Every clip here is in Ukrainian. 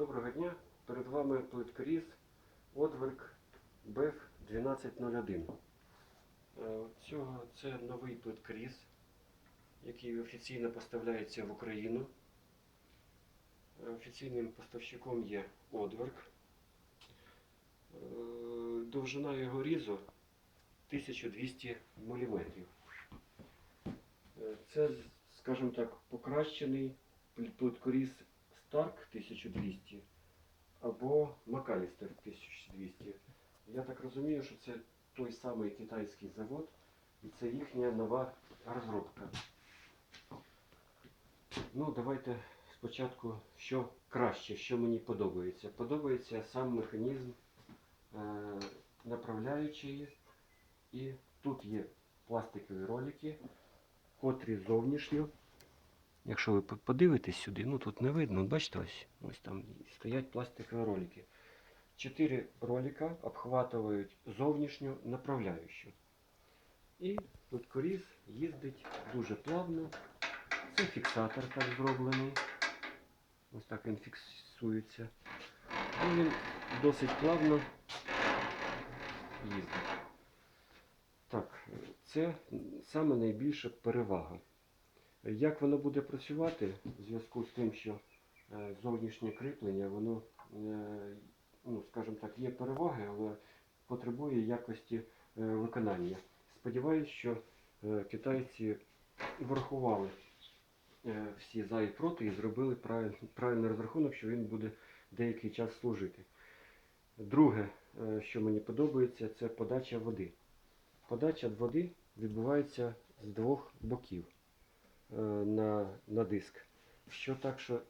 Доброго дня. Перед вами плиткоріз Одверк BEF 1201. Е, Цього це новий плиткоріз, який офіційно поставляється в Україну. Е, Офіційним поставщиком є Одверк. Е, Довжина його різу 1200 мм. Це, скажімо так, покращений пл- плиткоріз Старк 1200 або Макалістер 1200. Я так розумію, що це той самий китайський завод і це їхня нова розробка. Ну, давайте спочатку, що краще, що мені подобається. Подобається сам механізм е, направляючої, і тут є пластикові ролики, котрі зовнішньо Якщо ви подивитесь сюди, ну тут не видно, бачите ось, ось там стоять пластикові ролики. Чотири ролика обхватують зовнішню направляючу. І тут коріз їздить дуже плавно. Це фіксатор так зроблений. Ось так він фіксується. І він досить плавно їздить. Так, це саме найбільша перевага. Як воно буде працювати в зв'язку з тим, що е, зовнішнє кріплення, воно, е, ну, скажімо так, є переваги, але потребує якості е, виконання. Сподіваюсь, що китайці врахували всі за і проти і зробили правильний розрахунок, що він буде деякий час служити. Друге, що мені подобається, це подача води. Подача води відбувається з двох боків на, на диск. Що так, що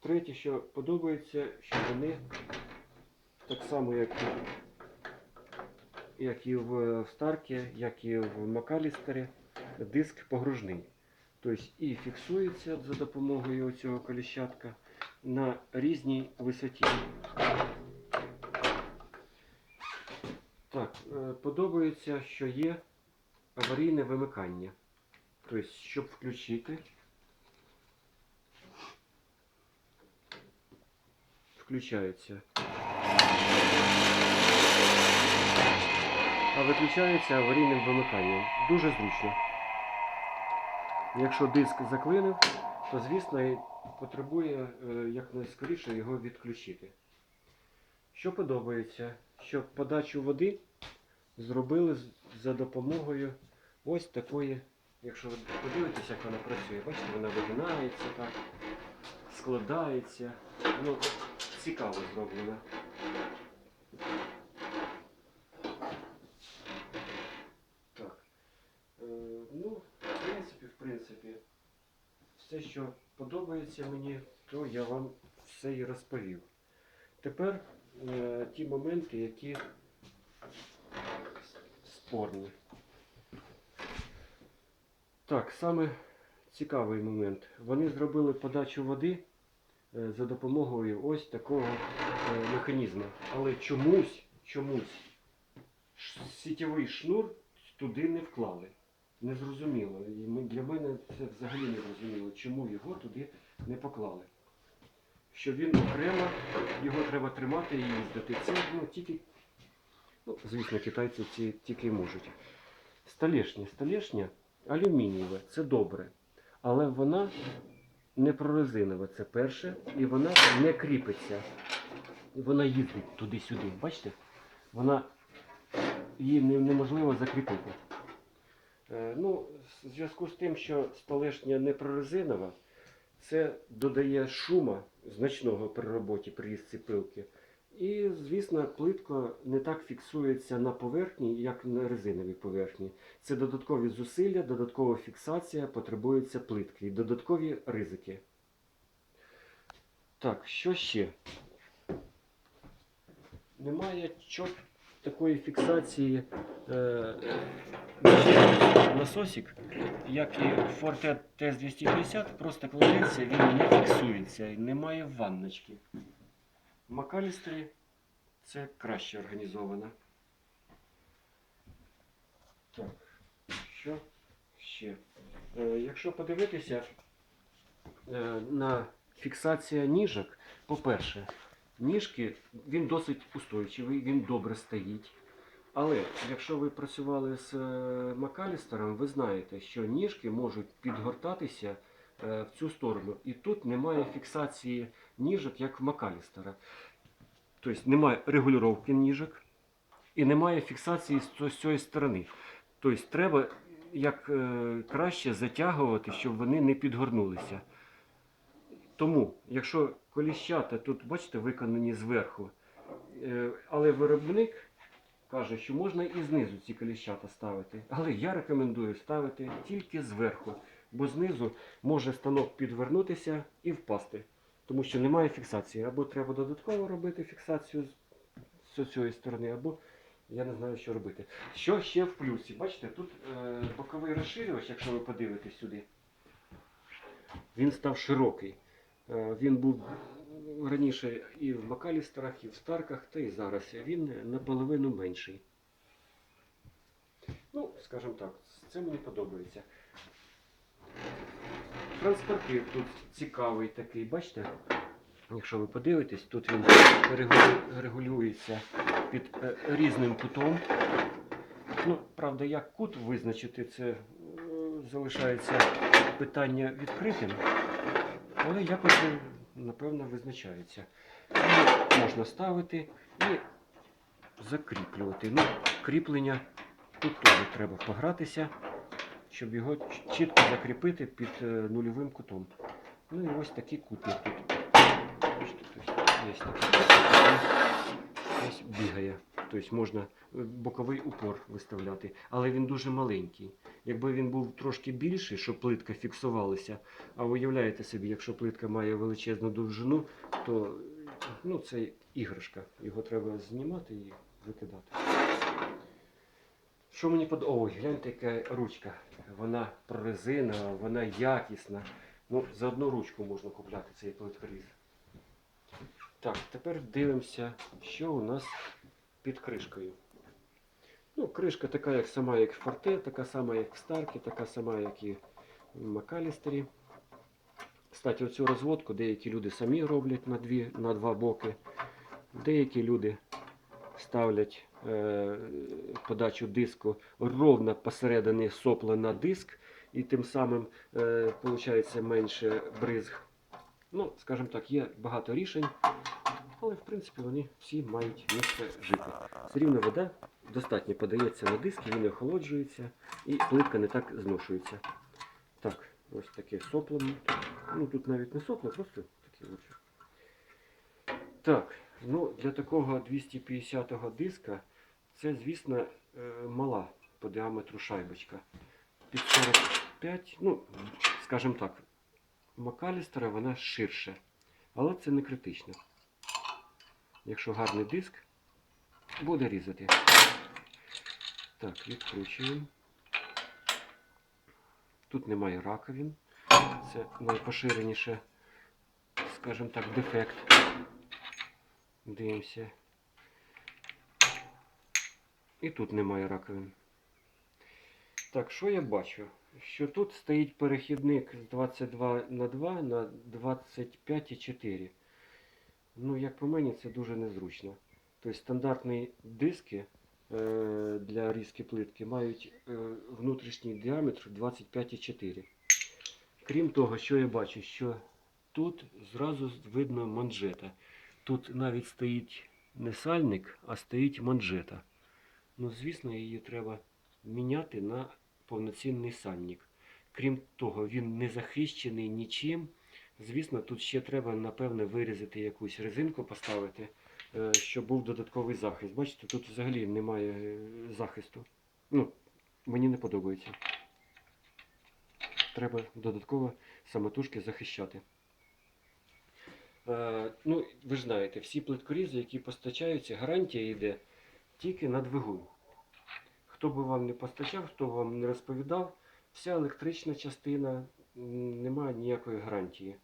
третє, що подобається, що вони так само, як, як і в, в Старкі, як і в Макалістері, диск погружний. Тобто і фіксується за допомогою цього коліщатка на різній висоті. Так, е, подобається, що є аварійне вимикання. Тобто, щоб включити, включається. А виключається аварійним вимиканням. Дуже зручно. Якщо диск заклинив, то звісно потребує е, якнайскоріше його відключити. Що подобається, що подачу води зробили за допомогою ось такої Якщо ви подивитесь, як вона працює, бачите, вона вигинається так, складається. Ну, цікаво зроблено. Так. Е, ну, в принципі, в принципі, все, що подобається мені, то я вам все і розповів. Тепер е, ті моменти, які спорні. Так, саме цікавий момент. Вони зробили подачу води е, за допомогою ось такого е, механізму. Але чомусь, чомусь сітєвий шнур туди не вклали. Незрозуміло. І для мене це взагалі не зрозуміло, чому його туди не поклали. Що він окремо, його треба тримати і їздити. Це ну, тільки, ну, звісно, китайці ці тільки можуть. Столешня. Столешня алюмінієва, це добре. Але вона не прорезинова, це перше, і вона не кріпиться. Вона їздить туди-сюди. Бачите? Вона її неможливо закріпити. Е, ну, в зв'язку з тим, що столешня не прорезинова, це додає шума значного при роботі при різці пилки. І, звісно, плитка не так фіксується на поверхні, як на резиновій поверхні. Це додаткові зусилля, додаткова фіксація, потребується плитки і додаткові ризики. Так, що ще? Немає чот такої фіксації е, насосик, як і Forte TS250, просто кладеться, він не фіксується, немає ванночки. В Макалістері це краще організовано. Так, що ще? Е, якщо подивитися е, на фіксація ніжок, по-перше, ніжки, він досить устойчивий, він добре стоїть. Але якщо ви працювали з е, Макалістером, ви знаєте, що ніжки можуть підгортатися в цю сторону. І тут немає фіксації ніжок, як в Макалістера. Тобто немає регулювання ніжок і немає фіксації з цієї сторони. Тобто треба як е, краще затягувати, щоб вони не підгорнулися. Тому, якщо коліщата тут, бачите, виконані зверху, е, але виробник каже, що можна і знизу ці коліщата ставити. Але я рекомендую ставити тільки зверху, бо знизу може станок підвернутися і впасти, тому що немає фіксації. Або треба додатково робити фіксацію з, цієї сторони, або я не знаю, що робити. Що ще в плюсі? Бачите, тут е, боковий розширювач, якщо ви подивитесь сюди, він став широкий. Е, Він був раніше і в Макалістерах, і в Старках, та і зараз. Він наполовину менший. Ну, скажімо так, це мені подобається. Транспортир тут цікавий такий, бачите? Якщо ви подивитесь, тут він регулюється під е, різним кутом. Ну, правда, як кут визначити, це е, залишається питання відкритим. Але якось, він, напевно, визначається. І можна ставити і закріплювати. Ну, кріплення тут теж треба погратися, щоб його чітко закріпити під е, нульовим кутом. Ну і ось такий кутник тут. Ось бігає. Тобто можна е, боковий упор виставляти, але він дуже маленький. Якби він був трошки більший, щоб плитка фіксувалася, а уявляєте собі, якщо плитка має величезну довжину, то ну, це іграшка. Його треба знімати і викидати. Що мені подобається? Ой, гляньте, яка ручка. Вона прорезинова, вона якісна. Ну, за одну ручку можна купляти цей плиткоріз. Так, тепер дивимося, що у нас під кришкою. Ну, кришка така, як сама, як в Форте, така сама, як в Старкі, така сама, як і в Макалістері. Кстати, оцю розводку деякі люди самі роблять на, дві, на два боки. Деякі люди ставлять подачу диску ровно посередині сопла на диск, і тим самим е, виходить менше бризг. Ну, скажімо так, є багато рішень, але в принципі вони всі мають місце жити. Все рівно вода достатньо подається на диск, він охолоджується і плитка не так зношується. Так, ось таке сопло. Ну тут навіть не сопло, просто такі лучше. Так, ну для такого 250-го диска це, звісно, е, мала по діаметру шайбочка. Під 45, ну, скажімо так, Макалістера вона ширше. Але це не критично. Якщо гарний диск, буде різати. Так, відкручуємо. Тут немає раковин. Це найпоширеніше, скажімо так, дефект. Дивимося. І тут немає раковин. Так, що я бачу? Що тут стоїть перехідник з 22 на 2 на 25,4. Ну, як по мені, це дуже незручно. Тобто стандартні диски е, для різки плитки мають е, внутрішній діаметр 25,4. Крім того, що я бачу, що тут зразу видно манжета. Тут навіть стоїть не сальник, а стоїть манжета. Ну, звісно, її треба міняти на повноцінний сальник. Крім того, він не захищений нічим. Звісно, тут ще треба, напевне, вирізати якусь резинку, поставити, е, щоб був додатковий захист. Бачите, тут взагалі немає е, захисту. Ну, мені не подобається. Треба додатково самотужки захищати. Е, ну, ви ж знаєте, всі плиткорізи, які постачаються, гарантія йде тільки на двигун. Хто би вам не постачав, хто вам не розповідав, вся електрична частина немає ніякої гарантії.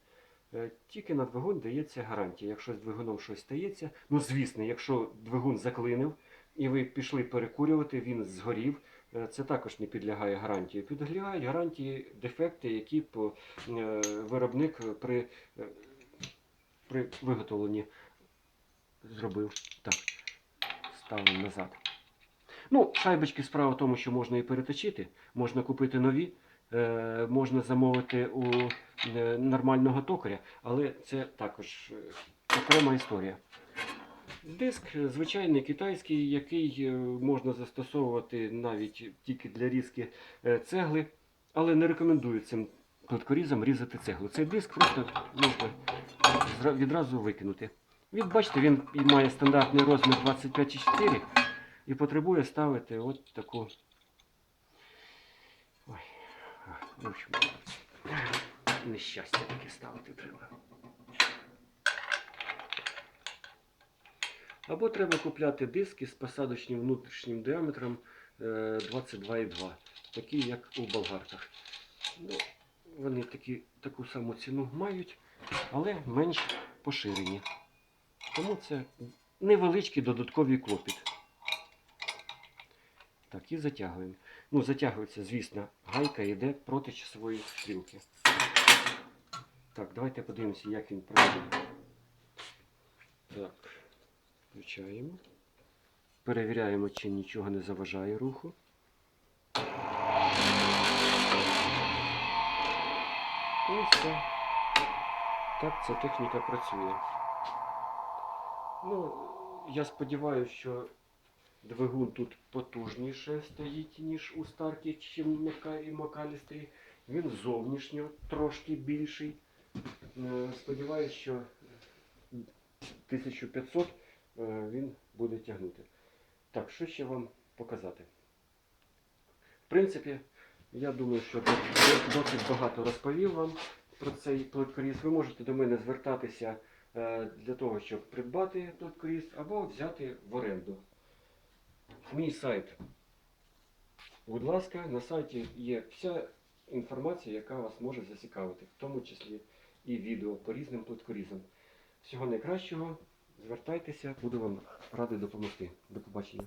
Е, Тільки на двигун дається гарантія. Якщо з двигуном щось стається, ну звісно, якщо двигун заклинив і ви пішли перекурювати, він згорів, е, це також не підлягає гарантії. Підлягають гарантії дефекти, які виробник при при виготовленні зробив. Так, ставимо назад. Ну, шайбочки справа в тому, що можна і переточити, можна купити нові, е, можна замовити у е, нормального токаря, але це також е, окрема історія. Диск звичайний китайський, який можна застосовувати навіть тільки для різки цегли, але не рекомендую цим плиткорізам різати цеглу. Цей диск просто можна відразу викинути. Він, бачите, він має стандартний розмір 25,4 і потребує ставити от таку. Ой, в общем, нещастя таке ставити треба. Або треба купляти диски з посадочним внутрішнім діаметром е, 22,2, такі як у болгарках. Ну, вони такі, таку саму ціну мають, але менш поширені. Тому це невеличкий додатковий клопіт. Так, і затягуємо. Ну, затягується, звісно, гайка йде проти часової стрілки. Так, давайте подивимося, як він працює. Так, включаємо. Перевіряємо, чи нічого не заважає руху. І все. Так ця техніка працює. Ну, я сподіваюся, що двигун тут потужніше стоїть, ніж у старті чи Мака- і Макалістрі. Він зовнішньо трошки більший. Е, Сподіваюсь, що 1500 е, він буде тягнути. Так, що ще вам показати? В принципі, я думаю, що досить багато розповів вам про цей плиткоріз. Ви можете до мене звертатися е, для того, щоб придбати плиткоріз або взяти в оренду. Мій сайт. Будь ласка, на сайті є вся інформація, яка вас може зацікавити, в тому числі і відео по різним плиткорізам. Всього найкращого, звертайтеся, буду вам радий допомогти. До побачення.